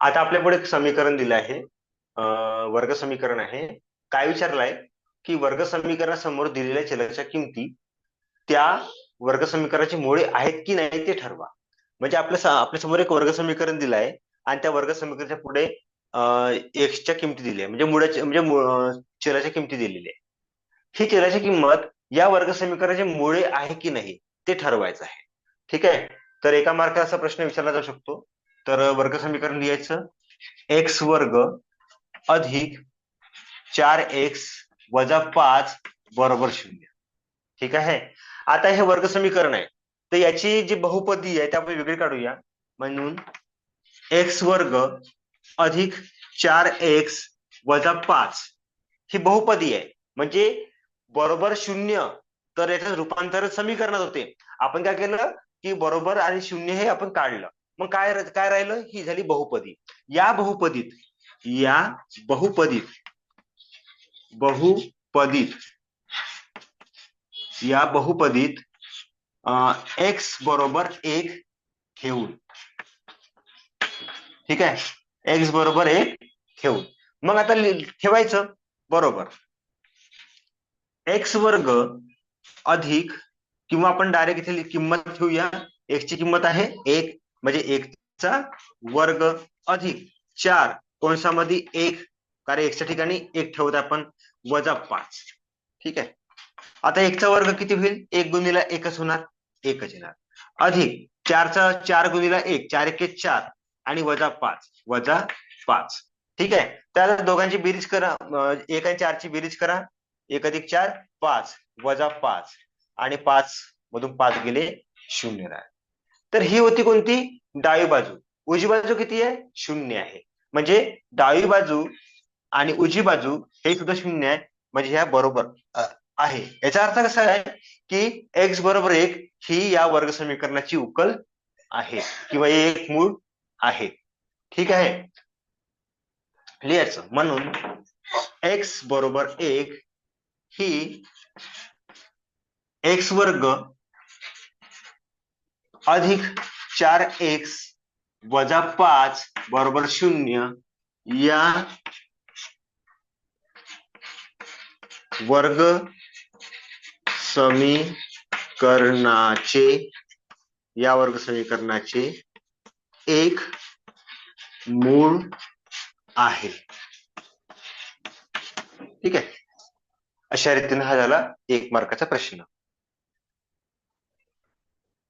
आता आपल्या पुढे समीकरण दिलं आहे. वर्ग समीकरण आहे. काय विचारलंय? की वर्ग समीकरणासमोर दिलेल्या चलाच्या किमती त्या वर्ग समीकरणाची मुळे आहेत की नाही ते ठरवा. म्हणजे आपल्या आपल्यासमोर एक वर्ग समीकरण दिलं आहे आणि त्या वर्ग समीकरणाच्या पुढे एक्सच्या किमती दिल्या म्हणजे मुळाच्या म्हणजे चलाच्या किमती दिलेल्या आहे ही चलाची किंमत या वर्ग समीकरणाचे मुळे आहे की नाही ते ठरवायचं आहे. ठीक आहे? तर एका मार्काचा असा प्रश्न विचारला जाऊ शकतो. तर वर्ग समीकरण लिहायचं. एक्स वर्ग अधिक चार एक्स वजा पाच बरोबर शून्य. ठीक आहे? आता हे वर्ग समीकरण आहे. तर याची जी बहुपदी आहे ती आपण वेगळी काढूया. म्हणून एक्स वर्ग अधिक चार एक्स वजा पाच ही बहुपदी आहे. म्हणजे बरोबर शून्य तर याचं रूपांतर समीकरणात होते. आपण काय केलं? की बरोबर आणि शून्य हे आपण काढलं. मग काय काय राहिलं? ही झाली बहुपदी. या बहुपदीत या बहुपदीत बहुपदीत या बहुपदीत एक्स बरोबर एक ठेवून. ठीक आहे? एक्स बरोबर एक ठेवून. मग आता लि- ठेवायचं. बरोबर. एक्स वर्ग अधिक किंवा आपण डायरेक्ट इथे किंमत ठेवूया. एक्स ची किंमत आहे एक. म्हणजे एकचा वर्ग अधिक चार कोणसामध्ये एक? कारण एकच्या ठिकाणी एक ठेवत आपण वजा पाच. ठीक आहे? आता एकचा वर्ग किती होईल? एक गुणीला एकच होणार एकच येणार. अधिक चारचा चार गुणीला एक चार एक चार आणि वजा पाच वजा पाच. ठीक आहे? त्या दोघांची बेरीज करा एक आणि चारची बेरीज करा. एक अधिक चार पाच. वजा पाच. आणि पाच मधून पाच गेले शून्य राहील. तर ही होती कोणती? डावी बाजू. उजवी बाजू किती आहे? शून्य आहे. म्हणजे डावी बाजू आणि उजवी बाजू हे सुद्धा शून्य आहे. म्हणजे ह्या बरोबर आहे. याचा अर्थ कसा आहे की एक्स बरोबर एक ही या वर्ग समीकरणाची उकल आहे किंवा एक मूळ आहे. ठीक आहे? लिहायचं. म्हणून एक्स बरोबर एक ही एक्स वर्ग अधिक चार एक्स वजा पाच बरोबर शून्य या वर्ग समीकरणाचे या वर्ग समीकरणाचे एक मूळ आहे. ठीक आहे? अशा रीतीने हा झाला एक मार्काचा प्रश्न.